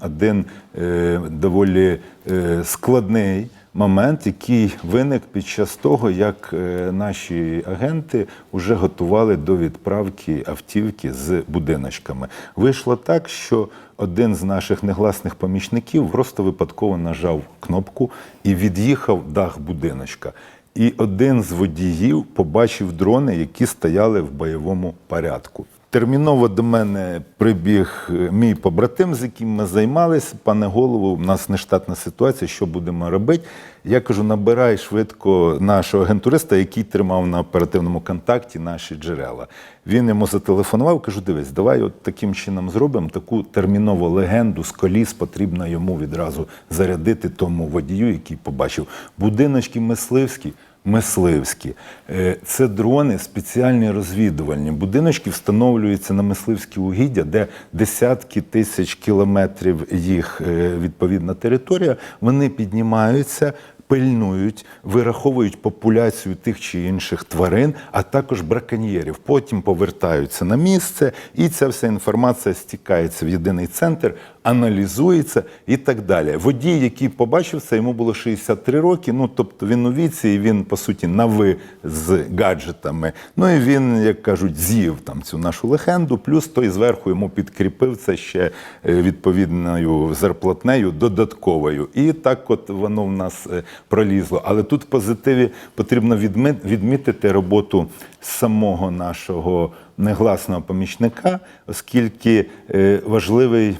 один е, доволі е, складний момент, який виник під час того, як е, наші агенти вже готували до відправки автівки з будиночками. Вийшло так, що один з наших негласних помічників просто випадково нажав кнопку і від'їхав дах будиночка. І один з водіїв побачив дрони, які стояли в бойовому порядку. Терміново до мене прибіг е, мій побратим, з яким ми займалися. Пане голову, у нас нештатна ситуація, що будемо робити? Я кажу: набирай швидко нашого агентуриста, який тримав на оперативному контакті наші джерела. Він йому зателефонував, кажу: дивись, давай от таким чином зробимо таку термінову легенду з коліс потрібно йому відразу зарядити тому водію, який побачив. Будиночки мисливські. Мисливські. Е, Це дрони спеціальні розвідувальні. Будиночки встановлюються на мисливські угіддя, де десятки тисяч кілометрів їх е, відповідна територія. Вони піднімаються. Пильнують, вираховують популяцію тих чи інших тварин, а також браконьєрів. Потім повертаються на місце, і ця вся інформація стікається в єдиний центр, аналізується і так далі. Водій, який побачив це, йому було 63 роки. Ну тобто він у віці, і він по суті на ви з гаджетами. Ну і він, як кажуть, з'їв там цю нашу легенду. Плюс той зверху йому підкріпив це ще е, відповідною зарплатнею додатковою. І так, от воно в нас е, пролізло. Але тут в позитиві потрібно відмітити роботу самого нашого негласного помічника, оскільки е, важливий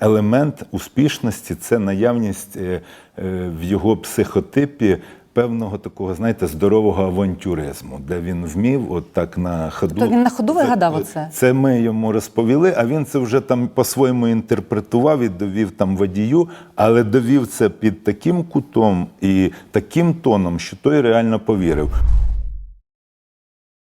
елемент успішності це наявність е, е, в його психотипі. Певного такого, знаєте, здорового авантюризму, де він вмів, от так на ходу. Тобто він на ходу вигадав Це- оце? Це ми йому розповіли, а він це вже там по-своєму інтерпретував і довів там водію, але довів це під таким кутом і таким тоном, що той реально повірив.